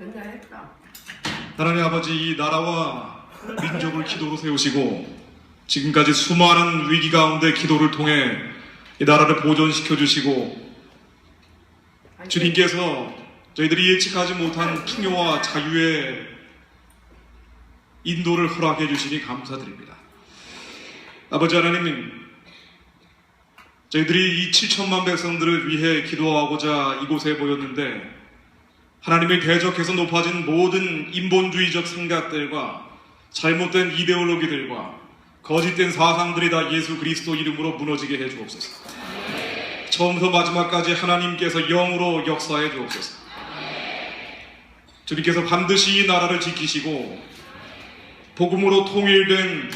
연장했다. 하나님 아버지 이 나라와 민족을 기도로 세우시고 지금까지 수많은 위기 가운데 기도를 통해 이 나라를 보존시켜 주시고 주님께서 저희들이 예측하지 못한 풍요와 자유의 인도를 허락해 주시니 감사드립니다. 아버지 하나님, 저희들이 이 7천만 백성들을 위해 기도하고자 이곳에 모였는데 하나님을 대적해서 높아진 모든 인본주의적 생각들과 잘못된 이데올로기들과 거짓된 사상들이 다 예수 그리스도 이름으로 무너지게 해 주옵소서. 처음부터 마지막까지 하나님께서 영으로 역사해 주옵소서. 주님께서 반드시 이 나라를 지키시고 복음으로 통일된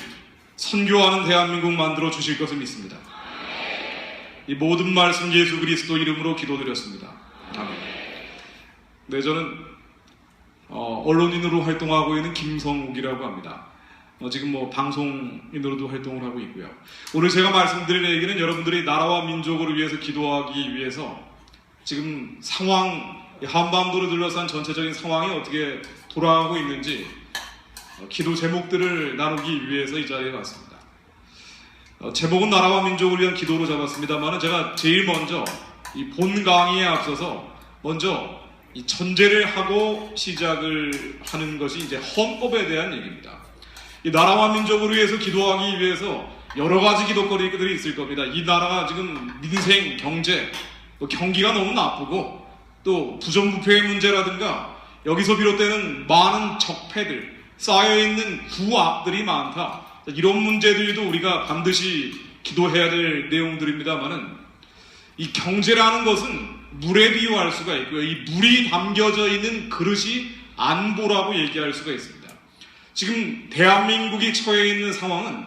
선교하는 대한민국 만들어 주실 것을 믿습니다. 이 모든 말씀 예수 그리스도 이름으로 기도드렸습니다. 네, 저는 어, 언론인으로 활동하고 있는 김성욱이라고 합니다. 어, 지금 뭐 방송인으로도 활동을 하고 있고요. 오늘 제가 말씀드릴 얘기는 여러분들이 나라와 민족을 위해서 기도하기 위해서 지금 상황, 이 한반도를 둘러싼 전체적인 상황이 어떻게 돌아가고 있는지 어, 기도 제목들을 나누기 위해서 이 자리에 왔습니다. 어, 제목은 나라와 민족을 위한 기도로 잡았습니다만 제가 제일 먼저 이 본 강의에 앞서서 먼저 이 전제를 하고 시작을 하는 것이 이제 헌법에 대한 얘기입니다. 이 나라와 민족을 위해서 기도하기 위해서 여러 가지 기도거리들이 있을 겁니다. 이 나라가 지금 민생, 경제, 또 경기가 너무 나쁘고 또 부정부패의 문제라든가 여기서 비롯되는 많은 적폐들, 쌓여있는 구악들이 많다. 이런 문제들도 우리가 반드시 기도해야 될 내용들입니다만은 이 경제라는 것은 물에 비유할 수가 있고요. 이 물이 담겨져 있는 그릇이 안보라고 얘기할 수가 있습니다. 지금 대한민국이 처해 있는 상황은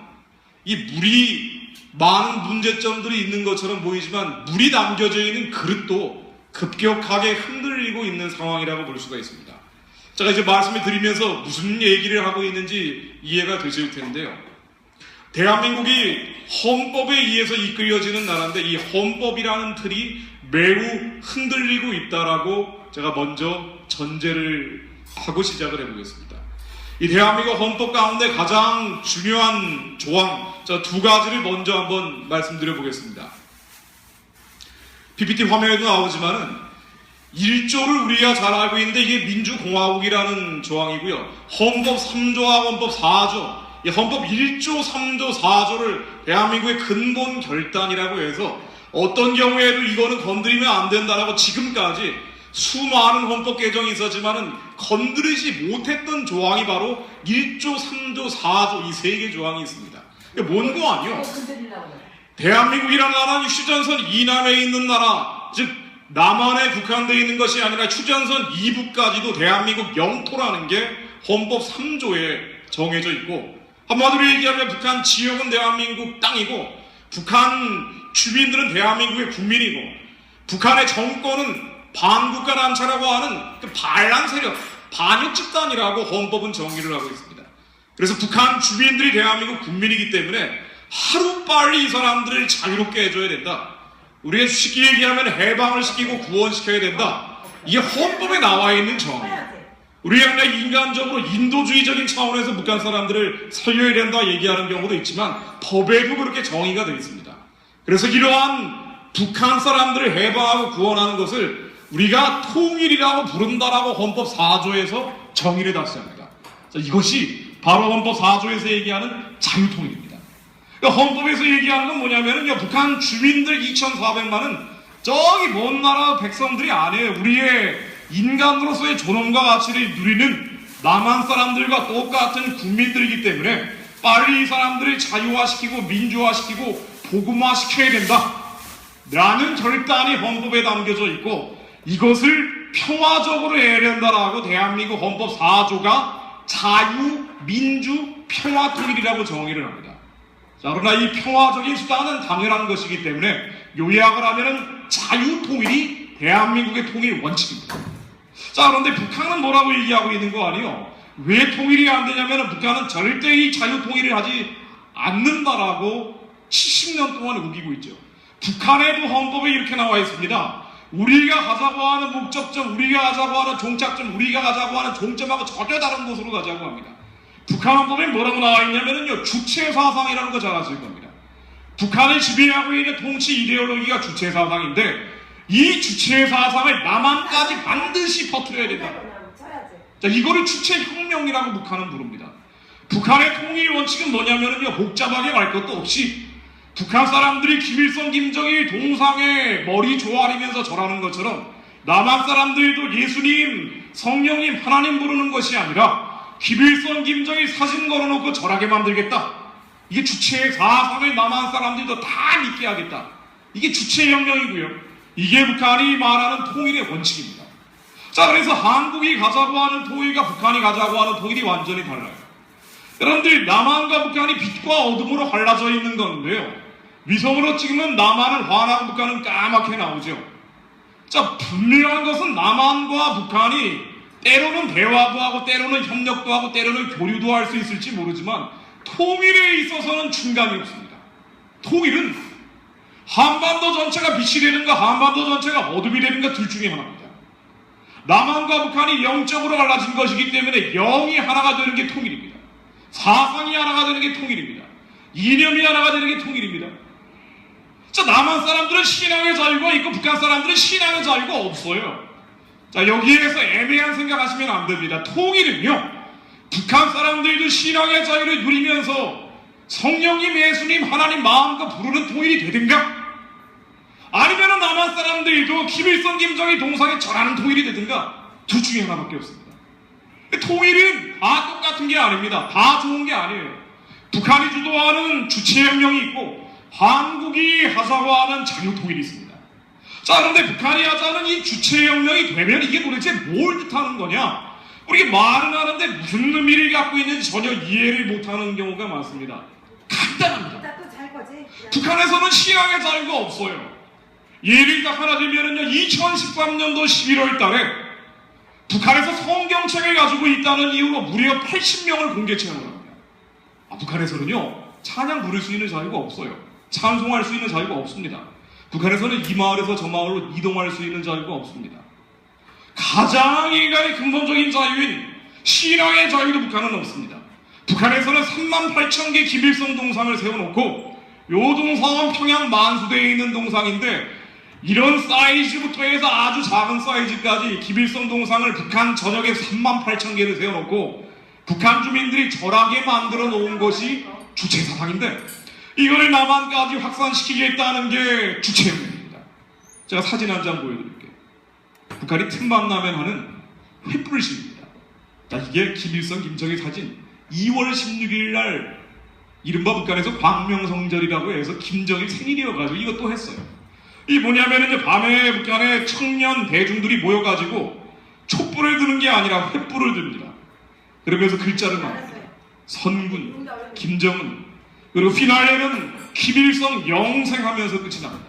이 물이 많은 문제점들이 있는 것처럼 보이지만 물이 담겨져 있는 그릇도 급격하게 흔들리고 있는 상황이라고 볼 수가 있습니다. 제가 이제 말씀을 드리면서 무슨 얘기를 하고 있는지 이해가 되실 텐데요. 대한민국이 헌법에 의해서 이끌려지는 나라인데 이 헌법이라는 틀이 매우 흔들리고 있다라고 제가 먼저 전제를 하고 시작을 해보겠습니다. 이 대한민국 헌법 가운데 가장 중요한 조항, 저두 가지를 먼저 한번 말씀드려 보겠습니다. PPT 화면에도 나오지만은 1조를 우리가 잘 알고 있는데 이게 민주공화국이라는 조항이고요. 헌법 3조와 헌법 4조, 이 헌법 1조, 3조, 4조를 대한민국의 근본 결단이라고 해서 어떤 경우에도 이거는 건드리면 안 된다라고 지금까지 수많은 헌법 개정이 있었지만은 건드리지 못했던 조항이 바로 1조, 3조, 4조 이 세 개 조항이 있습니다. 이게 뭔거 아니요? 대한민국이라는 나라는 휴전선 이남에 있는 나라, 즉 남한에 국한되어 있는 것이 아니라 휴전선 이북까지도 대한민국 영토라는 게 헌법 3조에 정해져 있고 한마디로 얘기하면 북한 지역은 대한민국 땅이고 북한 주민들은 대한민국의 국민이고 북한의 정권은 반국가 남차라고 하는 그 반란 세력, 반역 집단이라고 헌법은 정의를 하고 있습니다. 그래서 북한 주민들이 대한민국 국민이기 때문에 하루 빨리 이 사람들을 자유롭게 해줘야 된다. 우리가 쉽게 얘기하면 해방을 시키고 구원시켜야 된다. 이게 헌법에 나와 있는 정의. 우리가 그냥 인간적으로 인도주의적인 차원에서 북한 사람들을 살려야 된다 얘기하는 경우도 있지만 법에도 그렇게 정의가 되어 있습니다. 그래서 이러한 북한 사람들을 해방하고 구원하는 것을 우리가 통일이라고 부른다라고 헌법 4조에서 정의를. 자, 이것이 바로 헌법 4조에서 얘기하는 자유통일입니다. 그러니까 헌법에서 얘기하는 건 뭐냐면요. 북한 주민들 2,400만은 저기 먼 나라 백성들이 아니에요. 우리의 인간으로서의 존엄과 가치를 누리는 남한 사람들과 똑같은 국민들이기 때문에 빨리 이 사람들을 자유화시키고 민주화시키고 복음화시켜야 된다. 라는 결단이 헌법에 담겨져 있고 이것을 평화적으로 해야 된다라고 대한민국 헌법 4조가 자유, 민주, 평화 통일이라고 정의를 합니다. 자, 그러나 이 평화적인 수단은 당연한 것이기 때문에 요약을 하면은 자유 통일이 대한민국의 통일 원칙입니다. 자, 그런데 북한은 뭐라고 얘기하고 있는 거 아니에요? 왜 통일이 안 되냐면 북한은 절대 이 자유 통일을 하지 않는다라고 70년 동안 우기고 있죠. 북한에도 헌법에 이렇게 나와 있습니다. 우리가 가자고 하는 목적점, 우리가 가자고 하는 종착점, 우리가 가자고 하는 종점하고 전혀 다른 곳으로 가자고 합니다. 북한은 보면 뭐라고 나와 있냐면요. 주체 사상이라는 거 잘 아실 겁니다. 북한을 지배하고 있는 통치 이데올로기가 주체 사상인데 이 주체 사상을 남한까지 반드시 퍼뜨려야 된다. 자, 이거를 주체 혁명이라고 북한은 부릅니다. 북한의 통일 원칙은 뭐냐면요. 복잡하게 말 것도 없이 북한 사람들이 김일성, 김정일 동상에 머리 조아리면서 절하는 것처럼 남한 사람들도 예수님, 성령님, 하나님 부르는 것이 아니라 김일성, 김정일 사진 걸어놓고 절하게 만들겠다. 이게 주체의 사상을 남한 사람들도 다 믿게 하겠다. 이게 주체 혁명이고요. 이게 북한이 말하는 통일의 원칙입니다. 자, 그래서 한국이 가자고 하는 통일과 북한이 가자고 하는 통일이 완전히 달라요. 여러분들, 남한과 북한이 빛과 어둠으로 갈라져 있는 건데요. 위성으로 찍으면 남한은 환하고 북한은 까맣게 나오죠. 자, 분명한 것은 남한과 북한이 때로는 대화도 하고, 때로는 협력도 하고, 때로는 교류도 할 수 있을지 모르지만, 통일에 있어서는 중간이 없습니다. 통일은 한반도 전체가 빛이 되는가, 한반도 전체가 어둠이 되는가 둘 중에 하나입니다. 남한과 북한이 영적으로 갈라진 것이기 때문에 영이 하나가 되는 게 통일입니다. 사상이 하나가 되는 게 통일입니다. 이념이 하나가 되는 게 통일입니다. 자, 남한 사람들은 신앙의 자유가 있고 북한 사람들은 신앙의 자유가 없어요. 자, 여기에서 애매한 생각하시면 안 됩니다. 통일은요, 북한 사람들도 신앙의 자유를 누리면서 성령님, 예수님, 하나님 마음껏 부르는 통일이 되든가, 아니면 남한 사람들도 김일성, 김정일 동상에 절하는 통일이 되든가, 둘 중에 하나밖에 없습니다. 통일은 다 똑같은 게 아닙니다. 다 좋은 게 아니에요. 북한이 주도하는 주체혁명이 있고, 한국이 하자고 하는 자유통일이 있습니다. 자, 그런데 북한이 하자는 이 주체혁명이 되면 이게 도대체 뭘 뜻하는 거냐? 우리가 말은 하는데 무슨 의미를 갖고 있는지 전혀 이해를 못하는 경우가 많습니다. 간단합니다. 북한에서는 신앙의 자유가 없어요. 예를 딱 하나 들면은요, 2013년도 11월 달에 북한에서 성경책을 가지고 있다는 이유로 무려 80명을 공개 체험을 합니다. 아, 북한에서는요, 찬양 부를 수 있는 자유가 없어요. 찬송할 수 있는 자유가 없습니다. 북한에서는 이 마을에서 저 마을로 이동할 수 있는 자유가 없습니다. 가장 인간의 근본적인 자유인 신앙의 자유도 북한은 없습니다. 북한에서는 3만 8천 개 김일성 동상을 세워놓고 요 동상은 평양 만수대에 있는 동상인데 이런 사이즈부터 해서 아주 작은 사이즈까지 김일성 동상을 북한 전역에 3만 8천 개를 세워놓고 북한 주민들이 절하게 만들어 놓은 것이 주체 사상인데 이거를 남한까지 확산시키겠다는 게 주체입니다. 제가 사진 한 장 보여드릴게요. 북한이 틈만 나면 하는 횃불 시위입니다. 자, 이게 김일성, 김정일 사진 2월 16일 날 이른바 북한에서 광명성절이라고 해서 김정일 생일이어가지고 이것도 했어요. 이 뭐냐면은 밤에 북한의 청년 대중들이 모여가지고 촛불을 드는 게 아니라 횃불을 듭니다. 그러면서 글자를. 알았어요. 선군, 김정은, 그리고 피날레는 김일성 영생하면서 끝이 납니다.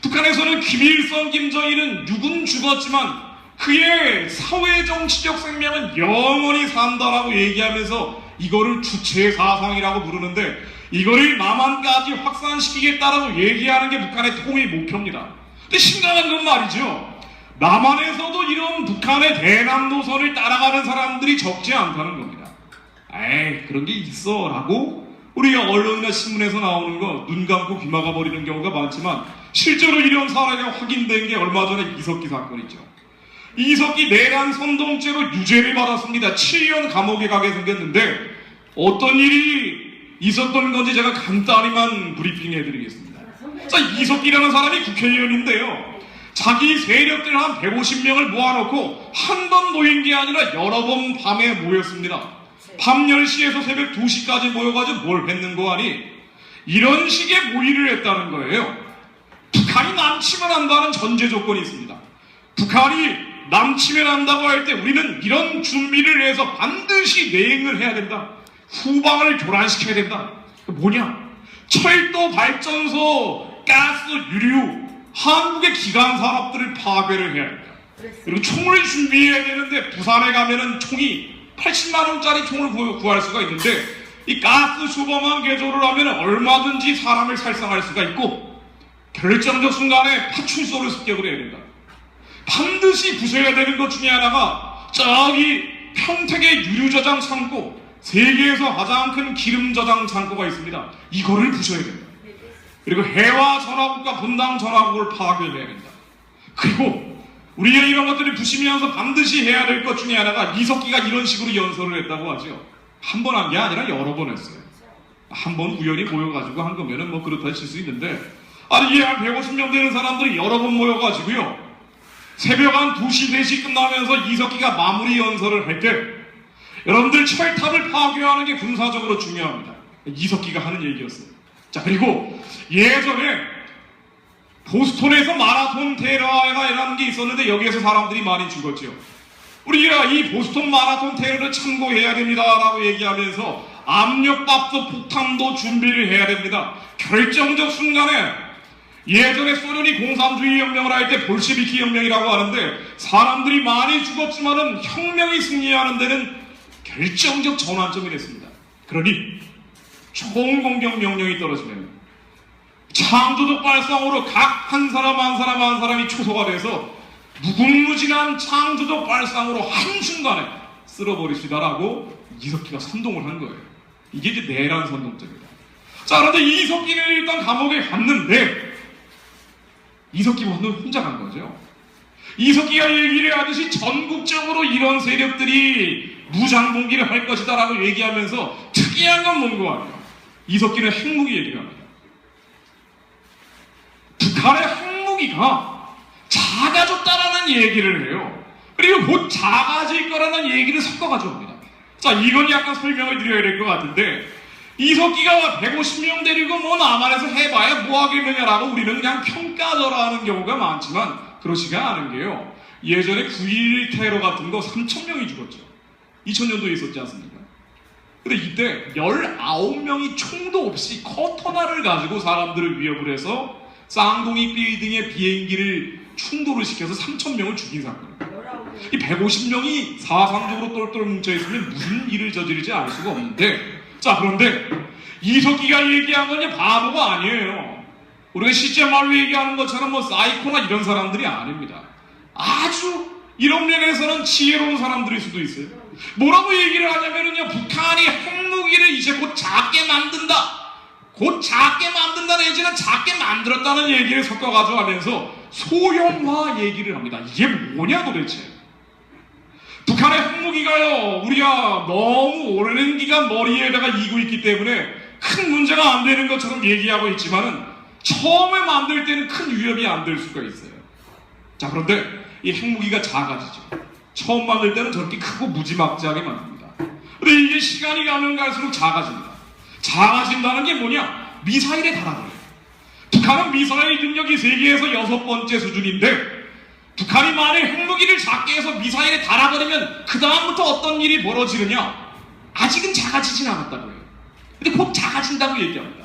북한에서는 김일성, 김정일은 육은 죽었지만 그의 사회정치적 생명은 영원히 산다라고 얘기하면서 이거를 주체 사상이라고 부르는데 이거를 남한까지 확산시키겠다라고 얘기하는 게 북한의 통일 목표입니다. 근데 심각한 건 말이죠. 남한에서도 이런 북한의 대남 노선을 따라가는 사람들이 적지 않다는 겁니다. 에이 그런 게 있어 라고 우리가 언론이나 신문에서 나오는 거 눈 감고 귀 막아 버리는 경우가 많지만 실제로 이런 사례가 확인된 게 얼마 전에 이석기 사건이죠. 이석기 내란 선동죄로 유죄를 받았습니다. 7년 감옥에 가게 생겼는데 어떤 일이 있었던 건지 제가 간단히만 브리핑 해 드리겠습니다. 자, 이석기라는 사람이 국회의원인데요. 자기 세력들 한 150명을 모아놓고 한 번 모인 게 아니라 여러 번 밤에 모였습니다. 밤 10시에서 새벽 2시까지 모여가지고 뭘 했는 거 아니? 이런 식의 모의를 했다는 거예요. 북한이 남침을 한다는 전제 조건이 있습니다. 북한이 남침을 한다고 할 때 우리는 이런 준비를 해서 반드시 대응을 해야 된다. 후방을 교란시켜야 된다. 뭐냐? 철도 발전소, 가스, 유류, 한국의 기관 산업들을 파괴를 해야 된다. 그리고 총을 준비해야 되는데 부산에 가면은 총이 80만 원짜리 총을 구- 구할 수가 있는데 이 가스 슈퍼만 개조를 하면 얼마든지 사람을 살상할 수가 있고 결정적 순간에 파출소를 습격을 해야 된다. 반드시 부셔야 되는 것 중에 하나가 저기 평택의 유류 저장 창고 세계에서 가장 큰 기름 저장 창고가 있습니다. 이거를 부셔야 됩니다. 그리고 해와 전화국과 분당 전화국을 파괴해야 된다. 그리고 우리가 이런 것들을 부시면서 반드시 해야 될 것 중에 하나가 이석기가 이런 식으로 연설을 했다고 하죠. 한 번 한 게 아니라 여러 번 했어요. 한 번 우연히 모여가지고 한 거면은 뭐 그렇다 칠 수 있는데 아니 이게 한 150명 되는 사람들이 여러 번 모여가지고요. 새벽 한 2시, 4시 끝나면서 이석기가 마무리 연설을 할 때 여러분들 철탑을 파괴하는 게 군사적으로 중요합니다. 이석기가 하는 얘기였어요. 자 그리고 예전에 보스톤에서 마라톤 일어나는 게 있었는데 여기에서 사람들이 많이 죽었죠. 우리가 이 보스톤 마라톤 테러를 참고해야 됩니다라고 얘기하면서 압력밥솥 폭탄도 준비를 해야 됩니다. 결정적 순간에 예전에 소련이 공산주의 혁명을 할 때 볼시비키 혁명이라고 하는데 사람들이 많이 죽었지만은 혁명이 승리하는 데는 결정적 전환점이 됐습니다. 그러니 총공격 명령이 떨어지면 창조적 발상으로 각 한 사람 한 사람 한 사람이 초소가 돼서 무궁무진한 창조적 발상으로 한순간에 쓸어버리시다라고 이석기가 선동을 한 거예요. 이게 이제 내란 선동적이다. 자, 그런데 이석기는 일단 감옥에 갔는데 이석기 혼자 간 거죠. 이석기가 얘기를 하듯이 전국적으로 이런 세력들이 무장봉기를 할 것이다라고 얘기하면서 특이한 건 뭔고 아니에요. 이석기는 핵무기 얘기를 합니다. 북한의 핵무기가 작아졌다라는 얘기를 해요. 그리고 곧 작아질 거라는 얘기를 섞어 가져옵니다. 자, 이건 약간 설명을 드려야 될 것 같은데 이석기가 150명 데리고 뭐 남한에서 해봐야 뭐 하겠느냐라고 우리는 그냥 평가절하는 경우가 많지만 그렇지가 않은 게요. 예전에 9.11 테러 같은 거 3,000명이 죽었죠. 2000년도에 있었지 않습니까? 근데 이때 19명이 총도 없이 커터나를 가지고 사람들을 위협을 해서 쌍둥이 빌딩의 비행기를 충돌을 시켜서 3,000명을 죽인 사건입니다. 이 150명이 사상적으로 똘똘 뭉쳐있으면 무슨 일을 저지르지 않을 수가 없는데 자 그런데 이석기가 얘기한 건 바보가 아니에요. 우리가 실제 말로 얘기하는 것처럼 뭐 사이코나 이런 사람들이 아닙니다. 아주 이런 면에서는 지혜로운 사람들일 수도 있어요. 뭐라고 얘기를 하냐면은요, 북한이 핵무기를 이제 곧 작게 만든다. 곧 작게 만든다 내지는 작게 만들었다는 얘기를 섞어가지고 하면서 소형화 얘기를 합니다. 이게 뭐냐 도대체? 북한의 핵무기가요, 우리가 너무 오랜 기간 머리에다가 이고 있기 때문에 큰 문제가 안 되는 것처럼 얘기하고 있지만은 처음에 만들 때는 큰 위협이 안 될 수가 있어요. 자, 그런데 이 핵무기가 작아지죠. 처음 만들 때는 저렇게 크고 무지막지하게 만듭니다. 근데 이게 시간이 가면 갈수록 작아집니다. 작아진다는 게 뭐냐? 미사일에 달아버려요. 북한은 미사일 능력이 세계에서 여섯 번째 수준인데 북한이 만약 핵무기를 작게 해서 미사일에 달아버리면 그 다음부터 어떤 일이 벌어지느냐? 아직은 작아지진 않았다고 해요. 근데 곧 작아진다고 얘기합니다.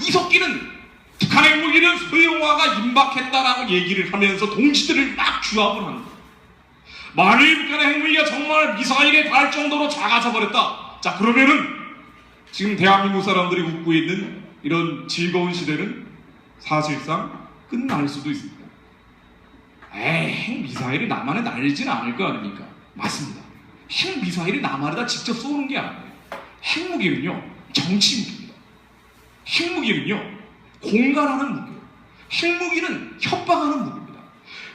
이석기는 북한 핵무기는 소형화가 임박했다라고 얘기를 하면서 동지들을 막 하는 거예요. 만일 북한의 핵무기가 정말 미사일에 달 정도로 작아져 버렸다. 자 그러면은 지금 대한민국 사람들이 웃고 있는 이런 즐거운 시대는 사실상 끝날 수도 있습니다. 에이, 핵 미사일이 남한에 날리진 않을 거 아닙니까? 맞습니다. 핵 미사일이 남한에다 직접 쏘는 게 아니에요. 핵무기는요, 정치 무기입니다. 핵무기는요, 공갈하는 무기예요. 핵무기는 협박하는 무기입니다.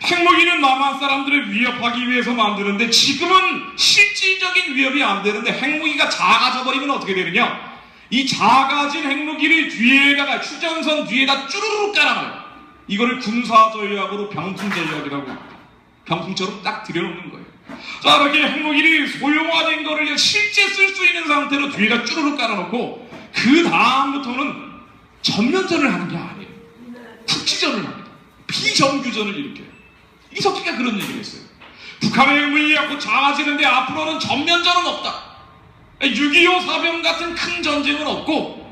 핵무기는 남한 사람들을 위협하기 위해서 만드는데 지금은 실질적인 위협이 안 되는데 핵무기가 작아져 버리면 어떻게 되느냐? 이 작아진 핵무기를 뒤에다가 추전선 뒤에다 쭈르륵 깔아놔요. 이거를 군사 전략으로 병풍 전략이라고. 병풍처럼 딱 들여놓는 거예요. 자, 이렇게 핵무기를 소형화된 거를 실제 쓸 수 있는 상태로 뒤에다 쭈르륵 깔아놓고 그 다음부터는 전면전을 하는 게 아니에요. 국지전을 합니다. 비정규전을 일으켜요. 이석기가 그런 얘기를 했어요. 북한의 핵무기가 곧 작아지는데 앞으로는 전면전은 없다. 6.25 사병 같은 큰 전쟁은 없고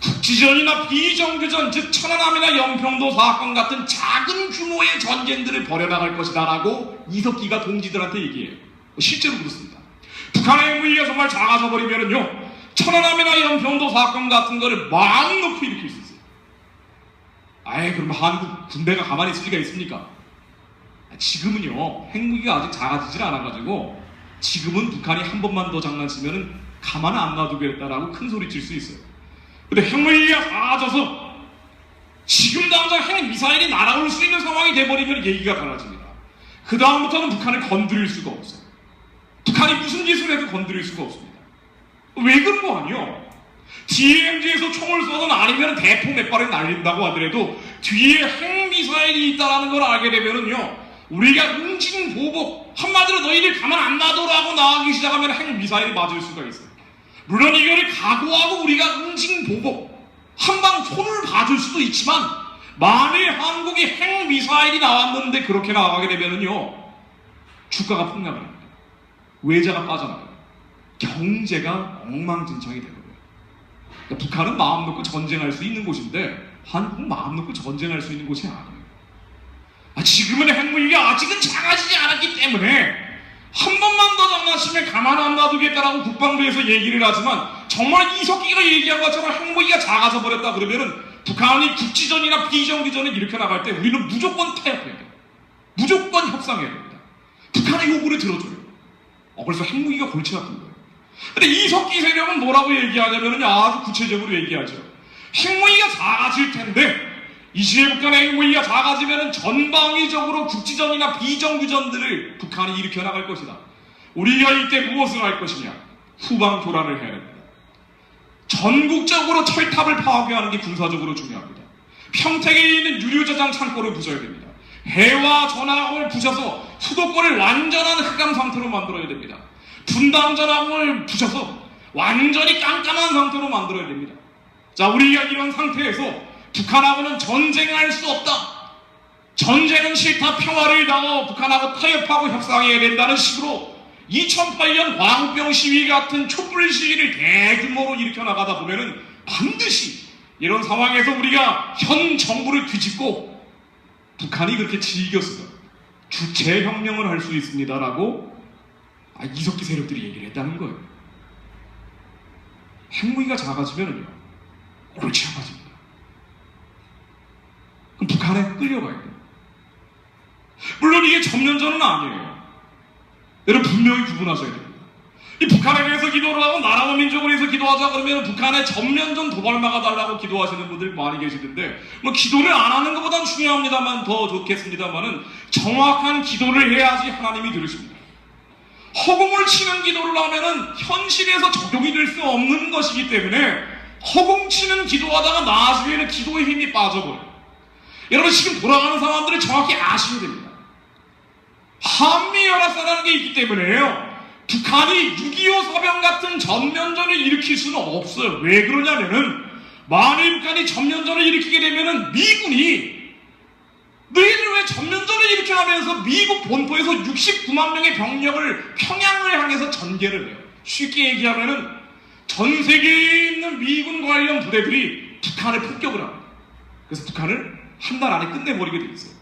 국지전이나 비정규전 즉 천안함이나 영평도 사건 같은 작은 규모의 전쟁들을 벌여나갈 것이다 라고 이석기가 동지들한테 얘기해요. 실제로 그렇습니다. 북한의 핵무기가 정말 작아져 버리면은요 천안함이나 영평도 사건 같은 거를 마음 놓고 일으킬 수 있어요. 아예 그럼 한국 군대가 가만히 있을 리가 있습니까? 지금은요 핵무기가 아직 작아지질 않아가지고 지금은 북한이 한 번만 더 장난치면은 가만 안 놔두겠다라고 큰 소리 칠 수 있어요. 근데 핵무기가 작아져서 지금 당장 핵 미사일이 날아올 수 있는 상황이 돼버리면 얘기가 달라집니다. 그 다음부터는 북한을 건드릴 수가 없어요. 북한이 무슨 짓을 해도 건드릴 수가 없습니다. 왜 그런 거 아니요? DMZ에서 총을 쏘든 아니면 대포 몇 발을 날린다고 하더라도 뒤에 핵미사일이 있다는 걸 알게 되면은요, 우리가 응징 보복, 한마디로 너희들 가만 안 놔둬라고 나가기 시작하면 핵 미사일이 맞을 수가 있어요. 물론 이거를 각오하고 우리가 응징 보복, 한방 손을 봐줄 수도 있지만, 만일 한국이 핵 미사일이 나왔는데 그렇게 나가게 되면은요, 주가가 폭락을 합니다. 외자가 빠져나가요. 경제가 엉망진창이 되는 거예요. 그러니까 북한은 마음 놓고 전쟁할 수 있는 곳인데 한국은 마음 놓고 전쟁할 수 있는 곳이 아니에요. 아, 지금은 핵무기가 아직은 작아지지 않았기 때문에 한 번만 더 장난치면 가만 안 놔두겠다라고 국방부에서 얘기를 하지만 정말 이석기가 얘기한 것처럼 핵무기가 작아져 버렸다 그러면은 북한이 국지전이나 비정기전을 일으켜 나갈 때 우리는 무조건 타협해야 돼요. 무조건 협상해야 됩니다. 북한의 요구를 들어줘요. 어, 그래서 핵무기가 골치 아픈 거예요. 근데 이석기 세력은 뭐라고 얘기하냐면은 아주 구체적으로 얘기하죠. 핵무기가 작아질 텐데 이시에 북한의 핵무기가 작아지면은 전방위적으로 국지전이나 비정규전들을 북한이 일으켜 나갈 것이다. 우리가 이때 무엇을 할 것이냐? 후방 교란을 해야 됩니다. 전국적으로 철탑을 파괴하는 게 군사적으로 중요합니다. 평택에 있는 유류저장 창고를 부숴야 됩니다. 해와 전화학을 부셔서 수도권을 완전한 흑암 상태로 만들어야 됩니다. 분당 전화학을 부셔서 완전히 깜깜한 상태로 만들어야 됩니다. 자, 우리가 이런 상태에서 북한하고는 전쟁할 수 없다. 전쟁은 싫다. 평화를 당하고 북한하고 타협하고 협상해야 된다는 식으로 2008년 광우병 시위 같은 촛불 시위를 대규모로 일으켜 나가다 보면은 반드시 이런 상황에서 우리가 현 정부를 뒤집고 북한이 그렇게 즐겼어. 주체 혁명을 할 수 있습니다라고 아, 이석기 세력들이 얘기를 했다는 거예요. 핵무기가 작아지면은요, 골치 아파집니다. 북한에 끌려가야 돼요. 물론 이게 전면전은 아니에요. 여러분 분명히 구분하셔야 됩니다. 이 북한에 대해서 기도를 하고 나라와 민족을 위해서 기도하자 그러면 북한에 전면전 도발 막아달라고 기도하시는 분들 많이 계시는데 뭐 기도를 안 하는 것보단 중요합니다만 더 좋겠습니다만은 정확한 기도를 해야지 하나님이 들으십니다. 허공을 치는 기도를 하면은 현실에서 적용이 될 수 없는 것이기 때문에 허공 치는 기도하다가 나중에는 기도의 힘이 빠져버려요. 여러분 지금 돌아가는 상황들을 정확히 아셔야 됩니다. 한미연합사라는 게 있기 때문에요. 북한이 6.25 사병 같은 전면전을 일으킬 수는 없어요. 왜 그러냐면은 만일 북한이 전면전을 일으키게 되면은 미군이 너희들 왜 전면전을 일으켜 하면서 미국 본토에서 69만 명의 병력을 평양을 향해서 전개를 해요. 쉽게 얘기하면은 전 세계에 있는 미군 관련 부대들이 북한을 폭격을 합니다. 그래서 북한을 한달 안에 끝내버리게 돼 있어요.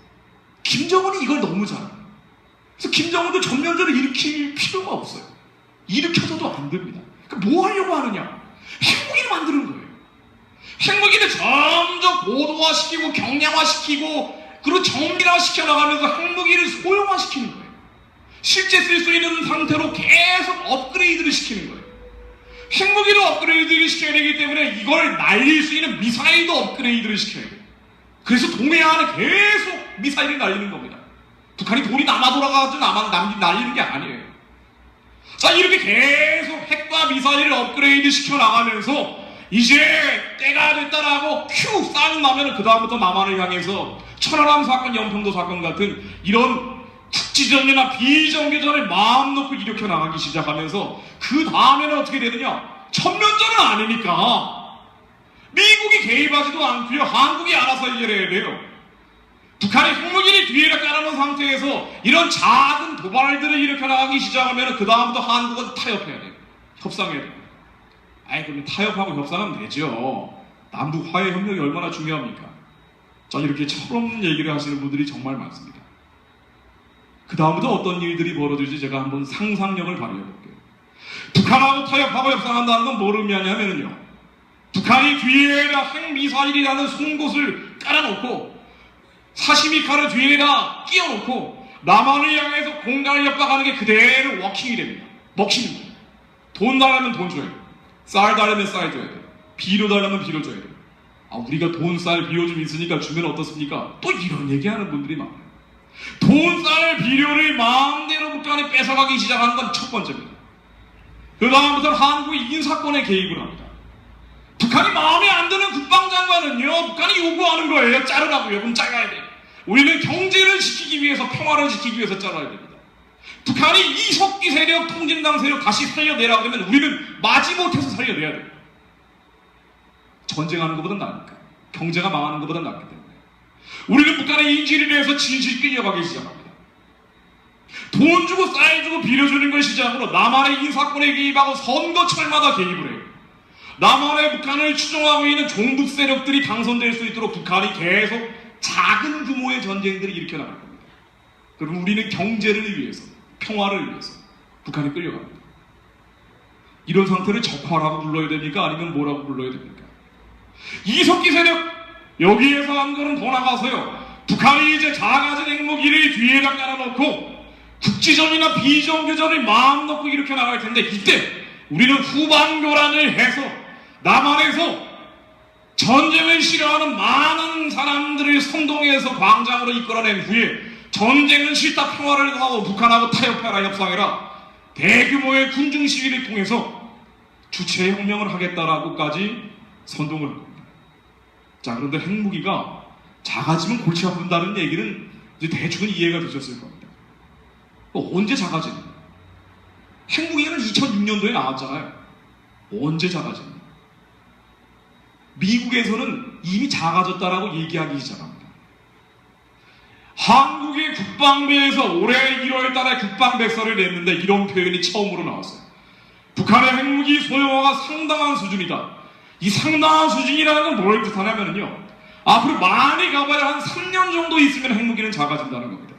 김정은이 이걸 너무 잘해요. 그래서 김정은도 전면전을 일으킬 필요가 없어요. 일으켜서도 안 됩니다. 그러니까 뭐 하려고 하느냐? 핵무기를 만드는 거예요. 핵무기를 점점 고도화시키고 경량화시키고 그리고 정밀화시켜 나가면서 핵무기를 소형화시키는 거예요. 실제 쓸 수 있는 상태로 계속 업그레이드를 시키는 거예요. 핵무기도 업그레이드를 시켜야 되기 때문에 이걸 날릴 수 있는 미사일도 업그레이드를 시켜야 돼요. 그래서 동해안에 계속 미사일이 날리는 겁니다. 북한이 돈이 남아 돌아가서 남아 남기 날리는 게 아니에요. 자 이렇게 계속 핵과 미사일을 업그레이드 시켜 나가면서 이제 때가 됐다라고 큐쌍 나면 그 다음부터 남한을 향해서 천안함 사건, 연평도 사건 같은 이런 국지전이나 비정규전을 마음 놓고 일으켜 나가기 시작하면서 그 다음에는 어떻게 되느냐? 전면전은 아니니까 미국이 개입하지도 않고요. 한국이 알아서 해결해야 돼요. 북한이 핵무기를 뒤에다 깔아놓은 상태에서 이런 작은 도발들을 일으켜 나가기 시작하면 그 다음부터 한국은 타협해야 돼요. 협상해야 돼요. 아이 그러면 타협하고 협상하면 되죠. 남북 화해 협력이 얼마나 중요합니까? 자 이렇게 철없는 얘기를 하시는 분들이 정말 많습니다. 그 다음부터 어떤 일들이 벌어질지 제가 한번 상상력을 발휘해 볼게요. 북한하고 타협하고 협상한다는 건 뭐를 의미하냐면요. 북한이 뒤에다 핵미사일이라는 송곳을 깔아놓고 사시미 칼을 뒤에다 끼워놓고 남한을 향해서 공간을 협박하는 게 그대로 워킹이 됩니다. 먹히는 거예요. 돈 달라면 돈 줘야 돼요. 쌀 달라면 쌀 줘야 돼요. 비료 달라면 비료 줘야 돼요. 아, 우리가 돈, 쌀, 비료 좀 있으니까 주면 어떻습니까? 또 이런 얘기하는 분들이 많아요. 돈, 쌀, 비료를 마음대로 북한에 뺏어가기 시작하는 건 첫 번째입니다. 그 다음부터는 한국이 인사권에 개입을 합니다. 북한이 마음에 안 드는 국방장관은요, 북한이 요구하는 거예요. 자르라고요. 그럼 잘라야 돼요. 우리는 경제를 지키기 위해서, 평화를 지키기 위해서 잘라야 됩니다. 북한이 이석기 세력, 통진당 세력 다시 살려내라 그러면 우리는 마지못해서 살려내야 돼요. 전쟁하는 것보다 나으니까. 경제가 망하는 것보다 낫기 때문에. 우리는 북한의 인지를 위해서 진실 끌려가기 시작합니다. 돈 주고 쌀 주고 빌려주는 걸 시작으로 남한의 인사권에 개입하고 선거철마다 개입을 해요. 남한의 북한을 추종하고 있는 종북 세력들이 당선될 수 있도록 북한이 계속 작은 규모의 전쟁들을 일으켜 나갈 겁니다. 그럼 우리는 경제를 위해서, 평화를 위해서 북한에 끌려갑니다. 이런 상태를 적화라고 불러야 됩니까? 아니면 뭐라고 불러야 됩니까? 이석기 세력 여기에서 한 거는 더 나가서요. 북한이 이제 작아진 핵무기를 뒤에다 깔아놓고 국지전이나 비정규전을 마음 놓고 이렇게 나갈 텐데 이때 우리는 후반 교란을 해서 남한에서 전쟁을 싫어하는 많은 사람들을 선동해서 광장으로 이끌어낸 후에 전쟁은 싫다 평화를 하고 북한하고 타협해라 협상해라 대규모의 군중 시위를 통해서 주체 혁명을 하겠다라고까지 선동을 한 겁니다. 자 그런데 핵무기가 작아지면 골치 아픈다는 얘기는 이제 대충은 이해가 되셨을 겁니다. 어, 언제 작아지는? 핵무기는 2006년도에 나왔잖아요. 언제 작아지는? 미국에서는 이미 작아졌다라고 얘기하기 시작합니다. 한국의 국방부에서 올해 1월 달에 국방백서를 냈는데 이런 표현이 처음으로 나왔어요. 북한의 핵무기 소형화가 상당한 수준이다. 이 상당한 수준이라는 건 뭘 뜻하냐면요. 앞으로 많이 가봐야 한 3년 정도 있으면 핵무기는 작아진다는 겁니다.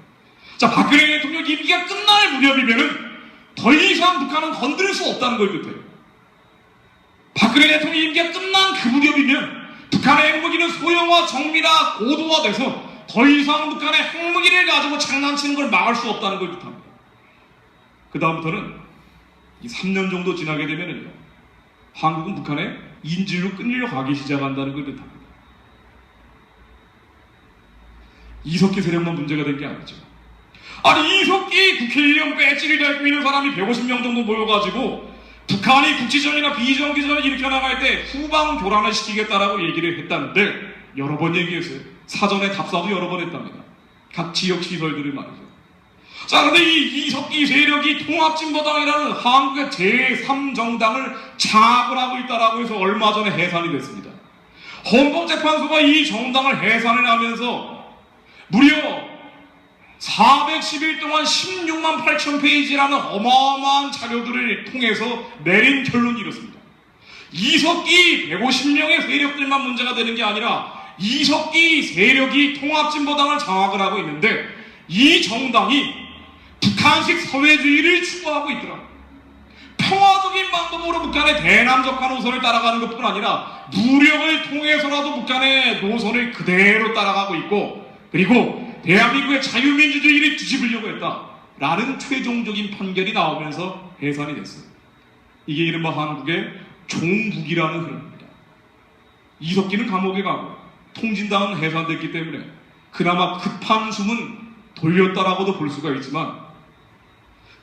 자, 박근혜 대통령 임기가 끝날 무렵이면은 더 이상 북한은 건드릴 수 없다는 걸 뜻해요. 박근혜 대통령 임기가 끝난 그 무렵이면 북한의 핵무기는 소형화, 정밀화, 고도화돼서 더 이상 북한의 핵무기를 가지고 장난치는 걸 막을 수 없다는 걸 뜻합니다. 그 다음부터는 이 3년 정도 지나게 되면은요, 한국은 북한의 인질로 끌려 가기 시작한다는 걸 뜻합니다. 이석기 세력만 문제가 된 게 아니죠. 아니 이석기 국회의원 배지를 달고 있는 사람이 150명 정도 모여가지고 북한이 국지전이나 비정기전을 일으켜 나갈 때 후방 교란을 시키겠다라고 얘기를 했다는데 여러 번 얘기했어요. 사전에 답사도 여러 번 했답니다. 각 지역 시설들을 말이죠. 자, 근데 이 이석기 세력이 통합진보당이라는 한국의 제3정당을 장악을 하고 있다라고 해서 얼마 전에 해산이 됐습니다. 헌법재판소가 이 정당을 해산을 하면서 무려 410일 동안 16만 8천 페이지라는 어마어마한 자료들을 통해서 내린 결론이 이렇습니다. 이석기 150명의 세력들만 문제가 되는 게 아니라 이석기 세력이 통합진보당을 장악을 하고 있는데 이 정당이 북한식 사회주의를 추구하고 있더라. 평화적인 방법으로 북한의 대남적한 노선을 따라가는 것뿐 아니라 무력을 통해서라도 북한의 노선을 그대로 따라가고 있고 그리고 대한민국의 자유민주주의를 뒤집으려고 했다라는 최종적인 판결이 나오면서 해산이 됐어요. 이게 이른바 한국의 종북이라는 흐름입니다. 이석기는 감옥에 가고 통진당은 해산됐기 때문에 그나마 급한 숨은 돌렸다라고도 볼 수가 있지만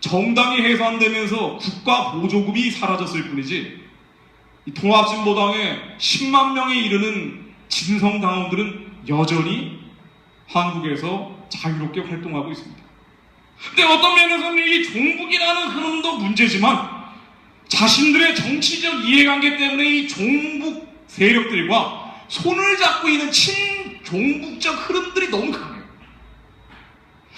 정당이 해산되면서 국가 보조금이 사라졌을 뿐이지 이 통합진보당의 10만 명에 이르는 진성 당원들은 여전히 한국에서 자유롭게 활동하고 있습니다. 근데 어떤 면에서는 이 종북이라는 흐름도 문제지만 자신들의 정치적 이해관계 때문에 이 종북 세력들과 손을 잡고 있는 친종북적 흐름들이 너무 강해요.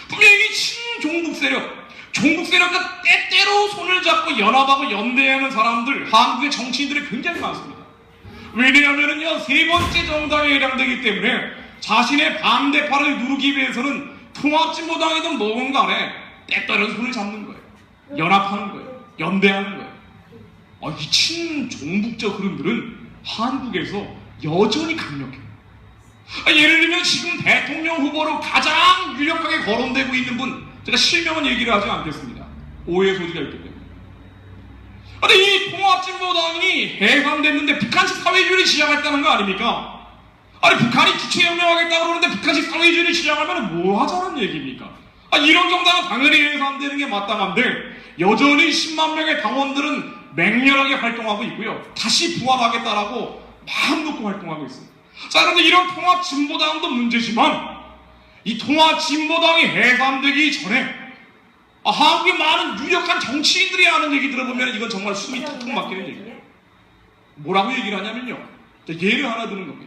분명히 친종북 세력, 종북 세력과 때때로 손을 잡고 연합하고 연대하는 사람들, 한국의 정치인들이 굉장히 많습니다. 왜냐하면요, 세 번째 정당에 해당되기 때문에 자신의 반대파를 누르기 위해서는 통합진보당이든 뭐건 간에 때때로 손을 잡는 거예요. 연합하는 거예요. 연대하는 거예요. 아, 이 친종북적 흐름들은 한국에서 여전히 강력해요. 아, 예를 들면 지금 대통령 후보로 가장 유력하게 거론되고 있는 분 제가 실명은 얘기를 하지 않겠습니다. 오해 소지가 있기 때문에. 근데 이 통합진보당이 해산됐는데 북한식 사회주의를 시작했다는 거 아닙니까? 아니 북한이 주체 혁명하겠다 그러는데 북한식 사회주의를 시작하면 뭐 하자는 얘기입니까? 아, 이런 정당은 당연히 해산되는 게 마땅한데 여전히 10만 명의 당원들은 맹렬하게 활동하고 있고요. 다시 부활하겠다라고 마음 놓고 활동하고 있습니다. 자 그런데 이런 통합 진보당도 문제지만 이 통합 진보당이 해산되기 전에 아, 한국의 많은 유력한 정치인들이 하는 얘기 들어보면 이건 정말 숨이 턱턱 막히는 얘기예요. 뭐라고 얘기를 하냐면요. 자, 예를 하나 드는 겁니다.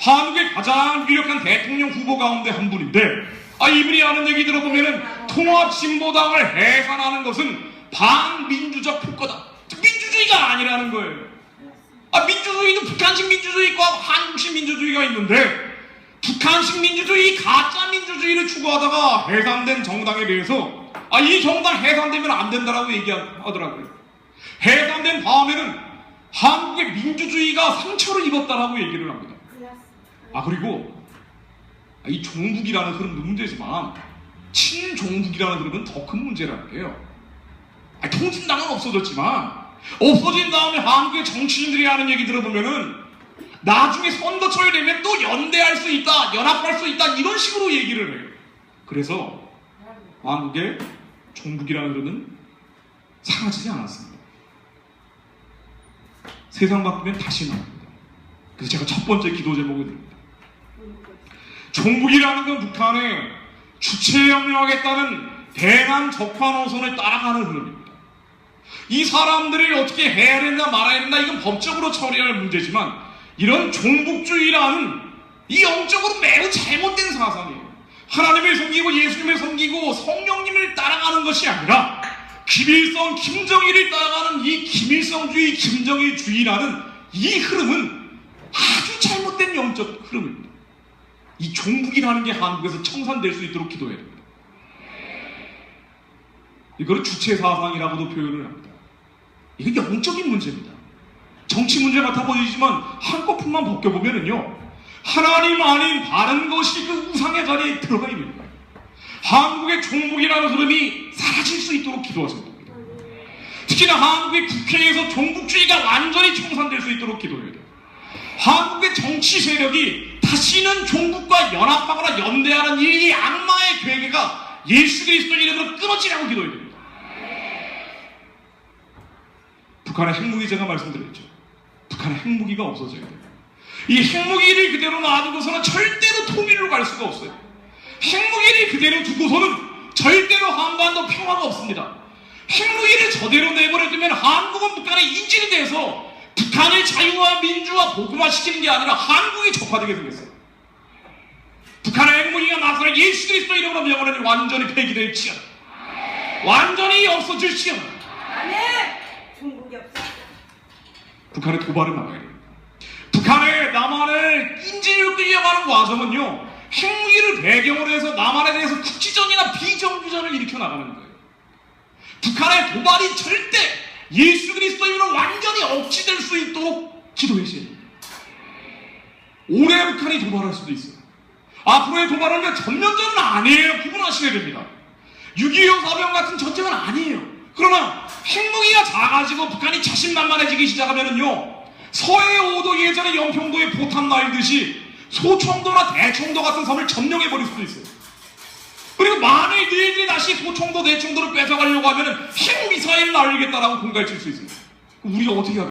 한국의 가장 유력한 대통령 후보 가운데 한 분인데, 아, 이분이 하는 얘기 들어보면은 통합진보당을 해산하는 것은 반민주적 폭거다. 민주주의가 아니라는 거예요. 아, 민주주의도 북한식 민주주의과 한국식 민주주의가 있는데, 북한식 민주주의, 가짜 민주주의를 추구하다가 해산된 정당에 대해서, 아, 이 정당 해산되면 안 된다라고 얘기하더라고요. 해산된 다음에는 한국의 민주주의가 상처를 입었다라고 얘기를 합니다. 아 그리고 이 종북이라는 흐름도 문제지만 친종북이라는 흐름은 더 큰 문제라는 게요. 아, 통진당은 없어졌지만 없어진 다음에 한국의 정치인들이 하는 얘기 들어보면은 나중에 선거철 되면 또 연대할 수 있다, 연합할 수 있다 이런 식으로 얘기를 해요. 그래서 한국의 종북이라는 흐름은 사라지지 않았습니다. 세상 바뀌면 다시 나옵니다. 그래서 제가 첫 번째 기도 제목을 드립니다. 종북이라는 건 북한의 주체혁명하겠다는 대남 적화 노선을 따라가는 흐름입니다. 이 사람들을 어떻게 해야 된다 말아야 된다 이건 법적으로 처리할 문제지만 이런 종북주의라는 이 영적으로 매우 잘못된 사상이에요. 하나님을 섬기고 예수님을 섬기고 성령님을 따라가는 것이 아니라 김일성, 김정일을 따라가는 이 김일성주의, 김정일주의라는 이 흐름은 아주 잘못된 영적 흐름입니다. 이 종북이라는 게 한국에서 청산될 수 있도록 기도해야 됩니다. 이거를 주체 사상이라고도 표현을 합니다. 이거 영적인 문제입니다. 정치 문제 같아 보이지만 한꺼풀만 벗겨보면은요, 하나님 아닌 다른 것이 그 우상의 자리에 들어가 있는 거예요. 한국의 종북이라는 흐름이 사라질 수 있도록 기도하셔야 됩니다. 특히나 한국의 국회에서 종북주의가 완전히 청산될 수 있도록 기도해야 돼요. 한국의 정치 세력이 다시는 종북과 연합하거나 연대하는 이 악마의 괴계가 예수 그리스도 이름으로 끊어지라고 기도해야 됩니다. 북한의 핵무기 제가 말씀드렸죠. 북한의 핵무기가 없어져야 돼요. 이 핵무기를 그대로 놔두고서는 절대로 통일로 갈 수가 없어요. 핵무기를 그대로 두고서는 절대로 한반도 평화가 없습니다. 핵무기를 저대로 내버려두면 한국은 북한의 인질이 돼서 북한을 자유와 민주화 복음화 시키는 게 아니라 한국이 적화되게 생겼어요. 북한의 핵무기가 나서는 예수 그리스도 이름으로 명하는 완전히 폐기될지어다. 완전히 없어질지어다. 아멘. 중국이 없어. 북한의 도발을 막아야 됩니다. 북한의 남한을 인질로 끌려가는 과정은요, 핵무기를 배경으로 해서 남한에 대해서 국지전이나 비정규전을 일으켜 나가는 거예요. 북한의 도발이 절대 예수 그리스도 이름으로 완전히 억지될 수 있도록 됩니다. 올해 북한이 도발할 수도 있어요. 앞으로의 도발은 전면전은 아니에요. 구분하셔야 됩니다. 6.25 사병 같은 전쟁은 아니에요. 그러나 핵무기가 작아지고 북한이 자신만만해지기 시작하면은요, 서해 5도 예전에 연평도에 포탄 날듯이 소청도나 대청도 같은 섬을 점령해버릴 수도 있어요. 그리고 만일 너희들이 다시 소청도, 대청도를 뺏어가려고 하면 은 핵미사일 날리겠다라고 공갈칠 수. 그럼 우리가 어떻게 해야